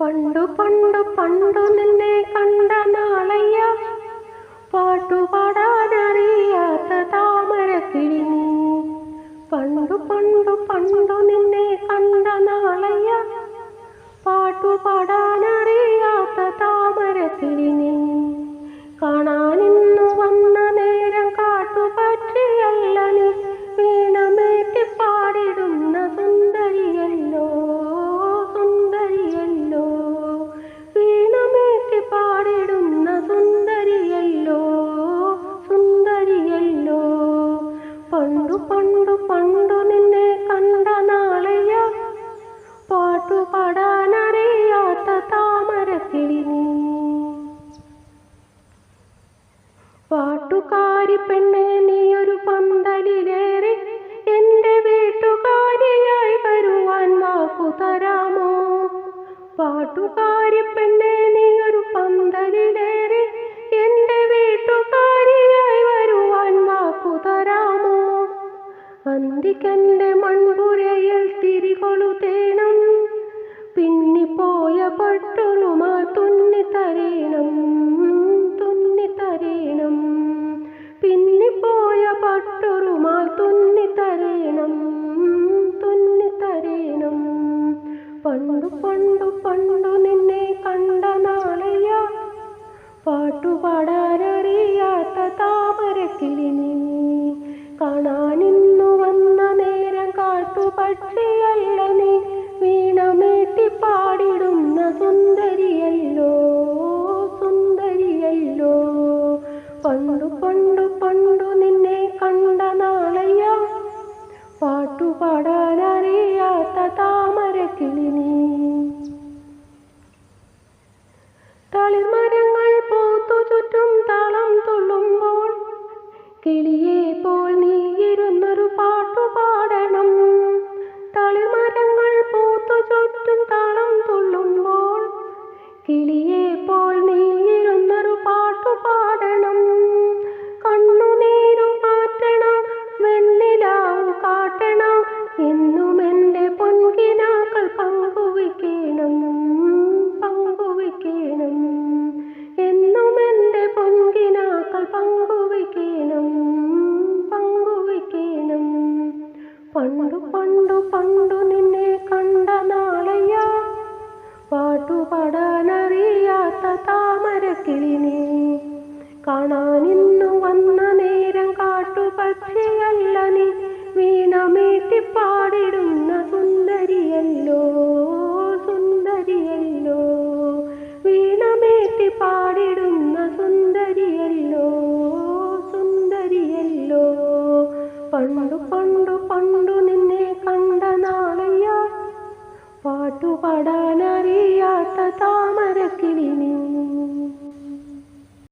പണ്ടു പണ്ടു പണ്ടു നിന്നെ കണ്ട നാളയ്യ. പാട്ടുപാടാനറിയാത്ത പാട്ടുപാടാനറിയാത്ത താമരക്കിളി നീ പാട്ടുകാരി പെണ്ണെ നീ ഒരു പന്തലിലേറെ എന്റെ വീട്ടുകാരിയായി വരുവാൻ വാക്കു തരാമോ? പാട്ടുകാരി പെണ്ണെ നീ ഒരു പന്തലിലേറെ എന്റെ വീട്ടുകാരിയായി വരുവാൻ വാക്കു തരാമോ? അന്തിക്കെന്റെ മൺപുരയിൽ പട്ടുളുമാ തുന്നി തരീണം തുന്നി തരേണം പിന്നിപ്പോയ പട്ടുറുമാ തുന്നി തരീണം തുന്നി തരീണം പണ്ടു പണ്ടു പണ്ടു നിന്നെ കണ്ട നാളെയ. പാട്ടുപാടാനറിയാത്ത കിളിയെ പോൽ നീ ഇരുന്നൊരു പാട്ടു പാടണം. തളിർമരങ്ങൾ പൂത്തു ചുറ്റും താളം തുള്ളുമ്പോൾ കിളിയെ പണ്ടു നിന്നെ കണ്ട നാളയ്യ പാട്ടുപാടാനറിയാത്ത താമരക്കിളിനെ കാണാനിന്നു വന്ന നേരം കാട്ടുപക്ഷിയല്ല നീ. വീണമേറ്റി പാടിടുന്ന സുന്ദരിയല്ലോ സുന്ദരിയല്ലോ. വീണമേറ്റി പാടിടുന്ന സുന്ദരിയല്ലോ സുന്ദരിയല്ലോ. പണ്ടു പാട്ടുപാടാനറിയാത്ത താമരക്കിളി നീ